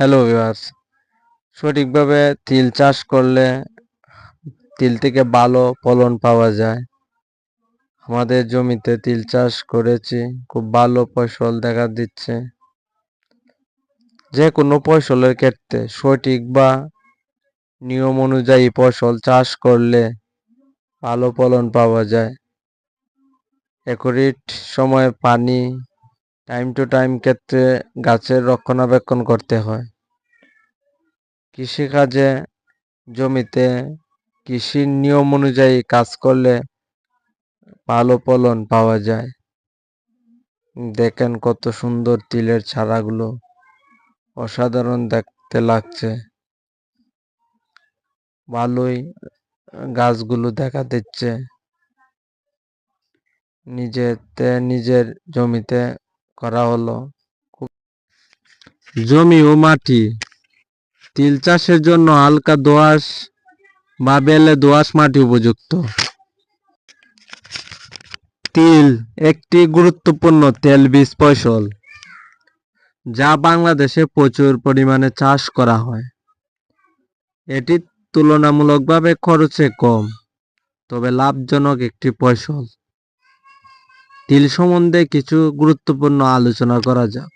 Hello viewers সঠিকভাবে তিল চাষ করলে তিল থেকে ভালো ফলন পাওয়া যায়। আমাদের জমিতে তিল চাষ করেছি, খুব ভালো ফসল দেখা দিচ্ছে। যে কোনো ফসলের ক্ষেত্রে সঠিক বা নিয়ম অনুযায়ী ফসল চাষ করলে ভালো ফলন পাওয়া যায়। একুরেট সময়ে পানি টাইম টু টাইম ক্ষেত্রে গাছের রক্ষণাবেক্ষণ করতে হয়। কৃষিকাজে জমিতে কৃষির নিয়ম অনুযায়ী কাজ করলে ভালো ফলন পাওয়া যায়। দেখেন কত সুন্দর তিলের চারাগুলো। অসাধারণ দেখতে লাগছে। ভালোই গাছগুলো দেখা দিচ্ছে। নিজেতে নিজের জমিতে করা হলো। জমি ও মাটি, তিল চাষের জন্য হালকা দোআঁশ বা বেলে দোআঁশ মাটি উপযুক্ত। তিল একটি গুরুত্বপূর্ণ তেল বীজ ফসল, যা বাংলাদেশে প্রচুর পরিমাণে চাষ করা হয়। এটি তুলনামূলকভাবে খরচে কম, তবে লাভজনক একটি ফসল। তিল সম্বন্ধে কিছু গুরুত্বপূর্ণ আলোচনা করা যাক।